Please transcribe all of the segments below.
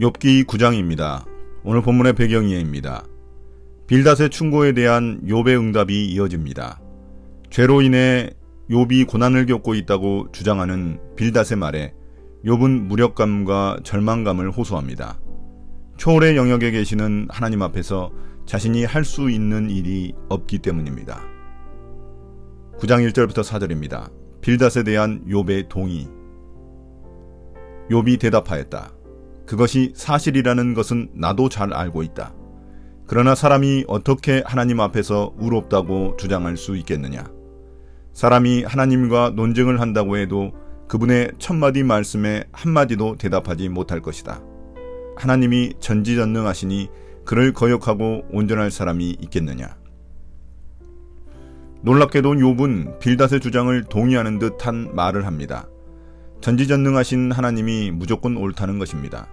욥기 9장입니다. 오늘 본문의 배경이에입니다. 빌닷의 충고에 대한 욥의 응답이 이어집니다. 죄로 인해 욥이 고난을 겪고 있다고 주장하는 빌닷의 말에 욥은 무력감과 절망감을 호소합니다. 초월의 영역에 계시는 하나님 앞에서 자신이 할 수 있는 일이 없기 때문입니다. 9장 1절부터 4절입니다. 빌닷에 대한 욥의 동의. 욥이 대답하였다. 그것이 사실이라는 것은 나도 잘 알고 있다. 그러나 사람이 어떻게 하나님 앞에서 의롭다고 주장할 수 있겠느냐? 사람이 하나님과 논쟁을 한다고 해도 그분의 첫마디 말씀에 한마디도 대답하지 못할 것이다. 하나님이 전지전능하시니 그를 거역하고 온전할 사람이 있겠느냐? 놀랍게도 욥은 빌닷의 주장을 동의하는 듯한 말을 합니다. 전지전능하신 하나님이 무조건 옳다는 것입니다.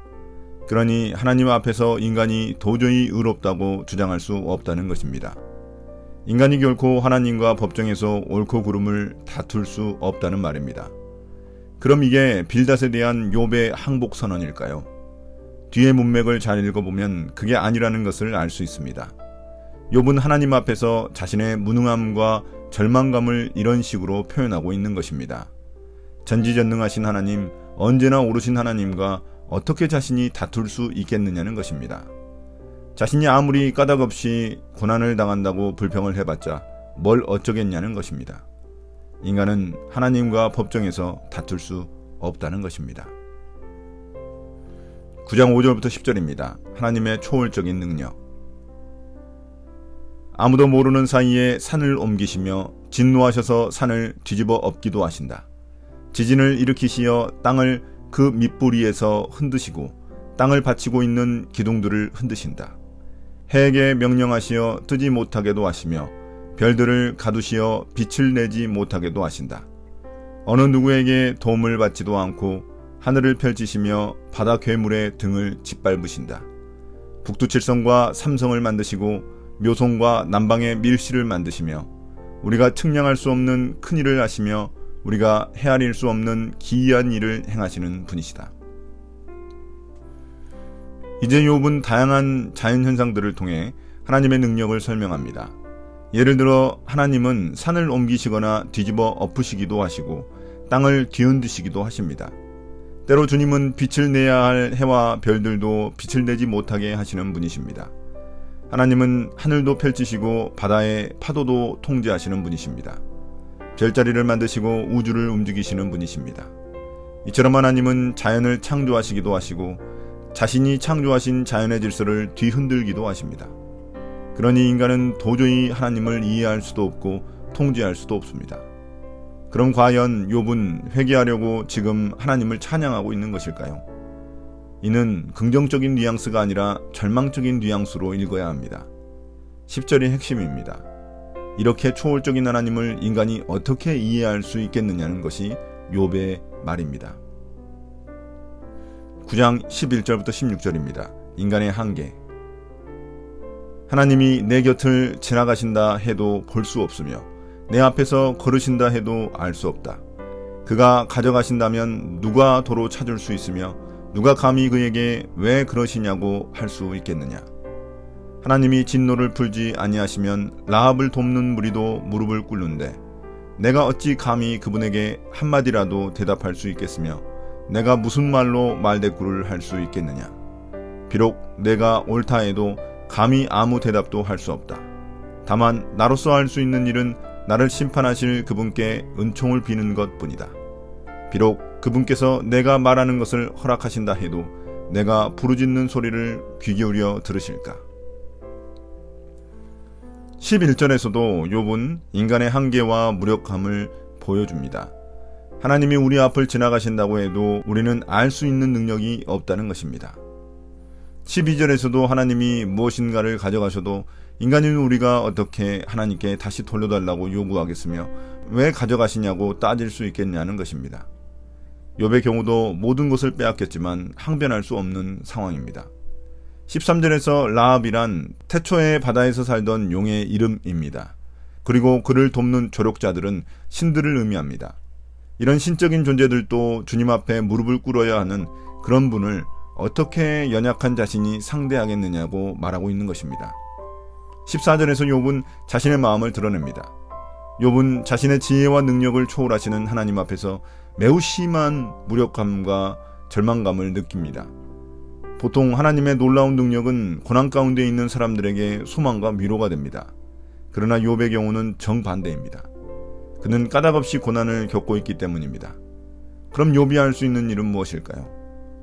그러니 하나님 앞에서 인간이 도저히 의롭다고 주장할 수 없다는 것입니다. 인간이 결코 하나님과 법정에서 옳고 그름을 다툴 수 없다는 말입니다. 그럼 이게 빌닷에 대한 욥의 항복 선언일까요? 뒤의 문맥을 잘 읽어보면 그게 아니라는 것을 알 수 있습니다. 욥은 하나님 앞에서 자신의 무능함과 절망감을 이런 식으로 표현하고 있는 것입니다. 전지전능하신 하나님, 언제나 오르신 하나님과 어떻게 자신이 다툴 수 있겠느냐는 것입니다. 자신이 아무리 까닭없이 고난을 당한다고 불평을 해봤자 뭘 어쩌겠냐는 것입니다. 인간은 하나님과 법정에서 다툴 수 없다는 것입니다. 9장 5절부터 10절입니다. 하나님의 초월적인 능력. 아무도 모르는 사이에 산을 옮기시며 진노하셔서 산을 뒤집어 엎기도 하신다. 지진을 일으키시어 땅을 그 밑부리에서 흔드시고 땅을 받치고 있는 기둥들을 흔드신다. 해에게 명령하시어 뜨지 못하게도 하시며 별들을 가두시어 빛을 내지 못하게도 하신다. 어느 누구에게 도움을 받지도 않고 하늘을 펼치시며 바다 괴물의 등을 짓밟으신다. 북두칠성과 삼성을 만드시고 묘송과 남방의 밀실을 만드시며 우리가 측량할 수 없는 큰 일을 하시며 우리가 헤아릴 수 없는 기이한 일을 행하시는 분이시다. 이제 욥은 다양한 자연 현상들을 통해 하나님의 능력을 설명합니다. 예를 들어 하나님은 산을 옮기시거나 뒤집어 엎으시기도 하시고 땅을 뒤흔드시기도 하십니다. 때로 주님은 빛을 내야 할 해와 별들도 빛을 내지 못하게 하시는 분이십니다. 하나님은 하늘도 펼치시고 바다의 파도도 통제하시는 분이십니다. 별자리를 만드시고 우주를 움직이시는 분이십니다. 이처럼 하나님은 자연을 창조하시기도 하시고 자신이 창조하신 자연의 질서를 뒤흔들기도 하십니다. 그러니 인간은 도저히 하나님을 이해할 수도 없고 통제할 수도 없습니다. 그럼 과연 욥은 회개하려고 지금 하나님을 찬양하고 있는 것일까요? 이는 긍정적인 뉘앙스가 아니라 절망적인 뉘앙스로 읽어야 합니다. 10절이 핵심입니다. 이렇게 초월적인 하나님을 인간이 어떻게 이해할 수 있겠느냐는 것이 욥의 말입니다. 9장 11절부터 16절입니다. 인간의 한계. 하나님이 내 곁을 지나가신다 해도 볼 수 없으며 내 앞에서 걸으신다 해도 알 수 없다. 그가 가져가신다면 누가 도로 찾을 수 있으며 누가 감히 그에게 왜 그러시냐고 할 수 있겠느냐. 하나님이 진노를 풀지 아니하시면 라합을 돕는 무리도 무릎을 꿇는데 내가 어찌 감히 그분에게 한마디라도 대답할 수 있겠으며 내가 무슨 말로 말대꾸를 할 수 있겠느냐. 비록 내가 옳다 해도 감히 아무 대답도 할 수 없다. 다만 나로서 할 수 있는 일은 나를 심판하실 그분께 은총을 비는 것 뿐이다. 비록 그분께서 내가 말하는 것을 허락하신다 해도 내가 부르짖는 소리를 귀 기울여 들으실까? 11절에서도 욥은 인간의 한계와 무력함을 보여줍니다. 하나님이 우리 앞을 지나가신다고 해도 우리는 알 수 있는 능력이 없다는 것입니다. 12절에서도 하나님이 무엇인가를 가져가셔도 인간인 우리가 어떻게 하나님께 다시 돌려달라고 요구하겠으며 왜 가져가시냐고 따질 수 있겠냐는 것입니다. 욥의 경우도 모든 것을 빼앗겼지만 항변할 수 없는 상황입니다. 13절에서 라합이란 태초에 바다에서 살던 용의 이름입니다. 그리고 그를 돕는 조력자들은 신들을 의미합니다. 이런 신적인 존재들도 주님 앞에 무릎을 꿇어야 하는 그런 분을 어떻게 연약한 자신이 상대하겠느냐고 말하고 있는 것입니다. 14절에서 욥은 자신의 마음을 드러냅니다. 욥은 자신의 지혜와 능력을 초월하시는 하나님 앞에서 매우 심한 무력감과 절망감을 느낍니다. 보통 하나님의 놀라운 능력은 고난 가운데 있는 사람들에게 소망과 위로가 됩니다. 그러나 욥의 경우는 정반대입니다. 그는 까닭없이 고난을 겪고 있기 때문입니다. 그럼 욥이 할 수 있는 일은 무엇일까요?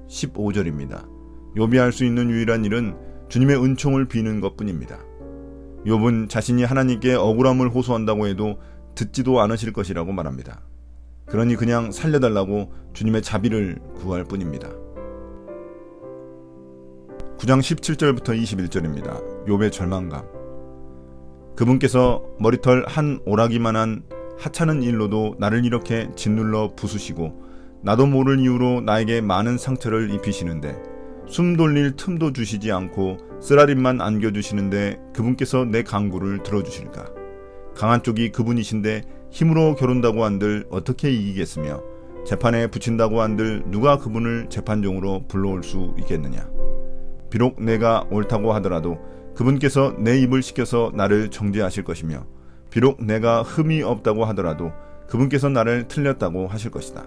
15절입니다. 욥이 할 수 있는 유일한 일은 주님의 은총을 비는 것뿐입니다. 욥은 자신이 하나님께 억울함을 호소한다고 해도 듣지도 않으실 것이라고 말합니다. 그러니 그냥 살려달라고 주님의 자비를 구할 뿐입니다. 9장 17절부터 21절입니다. 욥의 절망감. 그분께서 머리털 한 오라기만한 하찮은 일로도 나를 이렇게 짓눌러 부수시고 나도 모를 이유로 나에게 많은 상처를 입히시는데 숨 돌릴 틈도 주시지 않고 쓰라림만 안겨주시는데 그분께서 내 강구를 들어주실까? 강한 쪽이 그분이신데 힘으로 겨룬다고 한들 어떻게 이기겠으며 재판에 붙인다고 한들 누가 그분을 재판종으로 불러올 수 있겠느냐? 비록 내가 옳다고 하더라도 그분께서 내 입을 시켜서 나를 정죄하실 것이며 비록 내가 흠이 없다고 하더라도 그분께서 나를 틀렸다고 하실 것이다.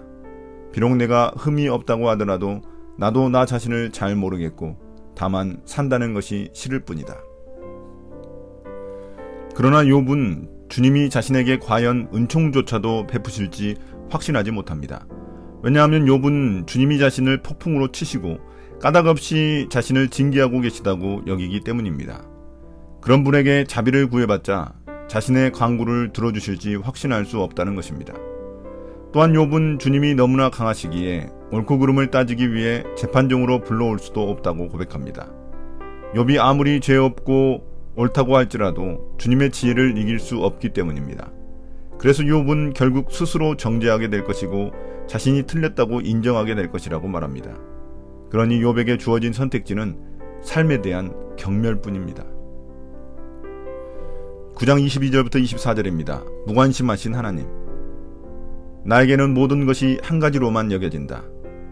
비록 내가 흠이 없다고 하더라도 나도 나 자신을 잘 모르겠고 다만 산다는 것이 싫을 뿐이다. 그러나 욥은 주님이 자신에게 과연 은총조차도 베푸실지 확신하지 못합니다. 왜냐하면 욥은 주님이 자신을 폭풍으로 치시고 까닭없이 자신을 징계하고 계시다고 여기기 때문입니다. 그런 분에게 자비를 구해봤자 자신의 강구를 들어주실지 확신할 수 없다는 것입니다. 또한 욥은 주님이 너무나 강하시기에 옳고 그름을 따지기 위해 재판종으로 불러올 수도 없다고 고백합니다. 욥이 아무리 죄 없고 옳다고 할지라도 주님의 지혜를 이길 수 없기 때문입니다. 그래서 욥은 결국 스스로 정죄하게 될 것이고 자신이 틀렸다고 인정하게 될 것이라고 말합니다. 그러니 욥에게 주어진 선택지는 삶에 대한 경멸뿐입니다. 9장 22절부터 24절입니다. 무관심하신 하나님. 나에게는 모든 것이 한 가지로만 여겨진다.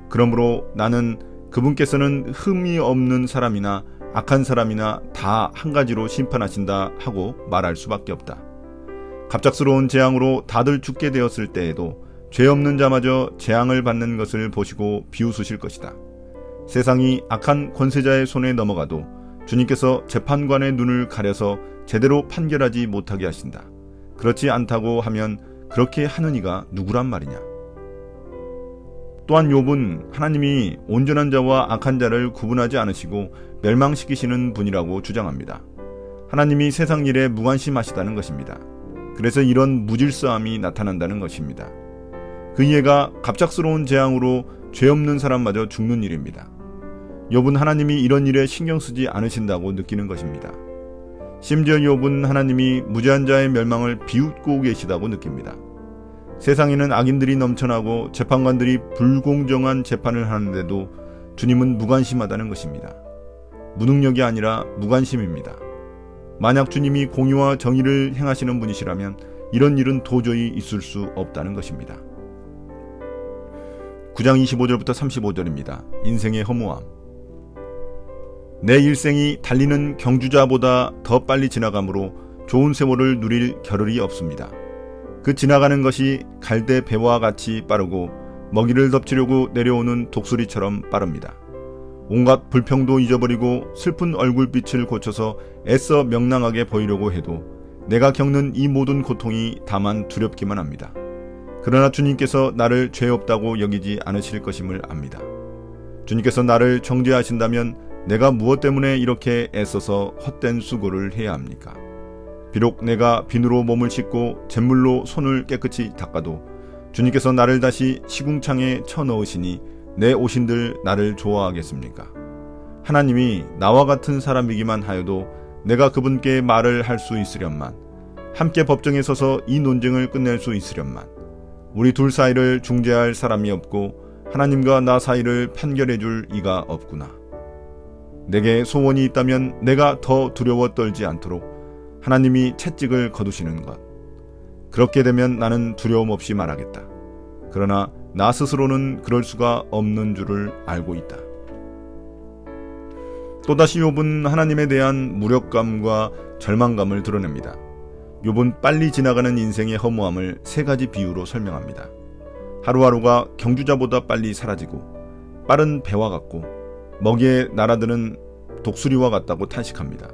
그러므로 나는 그분께서는 흠이 없는 사람이나 악한 사람이나 다 한 가지로 심판하신다 하고 말할 수밖에 없다. 갑작스러운 재앙으로 다들 죽게 되었을 때에도 죄 없는 자마저 재앙을 받는 것을 보시고 비웃으실 것이다. 세상이 악한 권세자의 손에 넘어가도 주님께서 재판관의 눈을 가려서 제대로 판결하지 못하게 하신다. 그렇지 않다고 하면 그렇게 하는 이가 누구란 말이냐? 또한 욥은 하나님이 온전한 자와 악한 자를 구분하지 않으시고 멸망시키시는 분이라고 주장합니다. 하나님이 세상 일에 무관심하시다는 것입니다. 그래서 이런 무질서함이 나타난다는 것입니다. 그 이해가 갑작스러운 재앙으로 죄 없는 사람마저 죽는 일입니다. 욥은 하나님이 이런 일에 신경 쓰지 않으신다고 느끼는 것입니다. 심지어 욥은 하나님이 무죄한 자의 멸망을 비웃고 계시다고 느낍니다. 세상에는 악인들이 넘쳐나고 재판관들이 불공정한 재판을 하는데도 주님은 무관심하다는 것입니다. 무능력이 아니라 무관심입니다. 만약 주님이 공의와 정의를 행하시는 분이시라면 이런 일은 도저히 있을 수 없다는 것입니다. 9장 25절부터 35절입니다. 인생의 허무함. 내 일생이 달리는 경주자보다 더 빨리 지나가므로 좋은 세월을 누릴 겨를이 없습니다. 그 지나가는 것이 갈대 배와 같이 빠르고 먹이를 덮치려고 내려오는 독수리처럼 빠릅니다. 온갖 불평도 잊어버리고 슬픈 얼굴빛을 고쳐서 애써 명랑하게 보이려고 해도 내가 겪는 이 모든 고통이 다만 두렵기만 합니다. 그러나 주님께서 나를 죄 없다고 여기지 않으실 것임을 압니다. 주님께서 나를 정죄하신다면 내가 무엇 때문에 이렇게 애써서 헛된 수고를 해야 합니까? 비록 내가 비누로 몸을 씻고 잿물로 손을 깨끗이 닦아도 주님께서 나를 다시 시궁창에 쳐넣으시니 내 오신들 나를 좋아하겠습니까? 하나님이 나와 같은 사람이기만 하여도 내가 그분께 말을 할 수 있으련만 함께 법정에 서서 이 논쟁을 끝낼 수 있으련만 우리 둘 사이를 중재할 사람이 없고 하나님과 나 사이를 판결해 줄 이가 없구나. 내게 소원이 있다면 내가 더 두려워 떨지 않도록 하나님이 채찍을 거두시는 것. 그렇게 되면 나는 두려움 없이 말하겠다. 그러나 나 스스로는 그럴 수가 없는 줄을 알고 있다. 또다시 욥은 하나님에 대한 무력감과 절망감을 드러냅니다. 욥은 빨리 지나가는 인생의 허무함을 세 가지 비유로 설명합니다. 하루하루가 경주자보다 빨리 사라지고 빠른 배와 같고 먹이에 날아드는 독수리와 같다고 탄식합니다.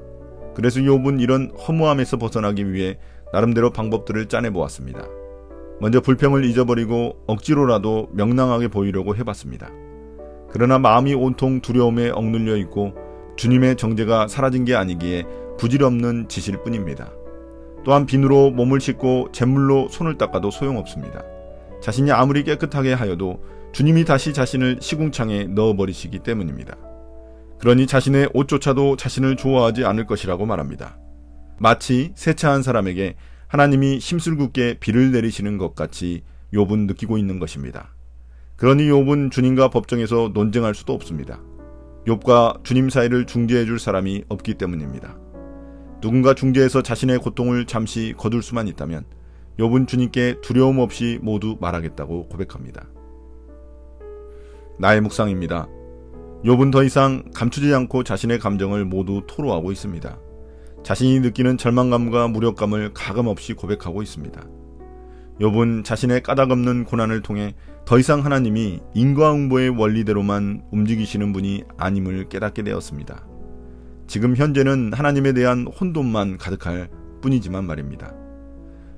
그래서 욥은 이런 허무함에서 벗어나기 위해 나름대로 방법들을 짜내 보았습니다. 먼저 불평을 잊어버리고 억지로라도 명랑하게 보이려고 해봤습니다. 그러나 마음이 온통 두려움에 억눌려 있고 주님의 정죄가 사라진 게 아니기에 부질없는 짓일 뿐입니다. 또한 비누로 몸을 씻고 잿물로 손을 닦아도 소용없습니다. 자신이 아무리 깨끗하게 하여도 주님이 다시 자신을 시궁창에 넣어버리시기 때문입니다. 그러니 자신의 옷조차도 자신을 좋아하지 않을 것이라고 말합니다. 마치 세차한 사람에게 하나님이 심술궂게 비를 내리시는 것 같이 욥은 느끼고 있는 것입니다. 그러니 욥은 주님과 법정에서 논쟁할 수도 없습니다. 욥과 주님 사이를 중재해 줄 사람이 없기 때문입니다. 누군가 중재해서 자신의 고통을 잠시 거둘 수만 있다면 욥은 주님께 두려움 없이 모두 말하겠다고 고백합니다. 나의 묵상입니다. 욥은 더 이상 감추지 않고 자신의 감정을 모두 토로하고 있습니다. 자신이 느끼는 절망감과 무력감을 가감없이 고백하고 있습니다. 욥은 자신의 까닭없는 고난을 통해 더 이상 하나님이 인과응보의 원리대로만 움직이시는 분이 아님을 깨닫게 되었습니다. 지금 현재는 하나님에 대한 혼돈만 가득할 뿐이지만 말입니다.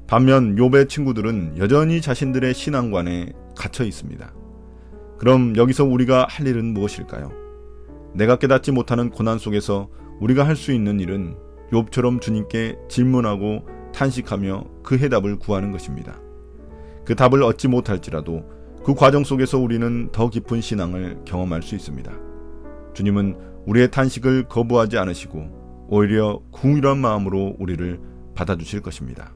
반면 욥의 친구들은 여전히 자신들의 신앙관에 갇혀 있습니다. 그럼 여기서 우리가 할 일은 무엇일까요? 내가 깨닫지 못하는 고난 속에서 우리가 할 수 있는 일은 욥처럼 주님께 질문하고 탄식하며 그 해답을 구하는 것입니다. 그 답을 얻지 못할지라도 그 과정 속에서 우리는 더 깊은 신앙을 경험할 수 있습니다. 주님은 우리의 탄식을 거부하지 않으시고 오히려 궁일한 마음으로 우리를 받아주실 것입니다.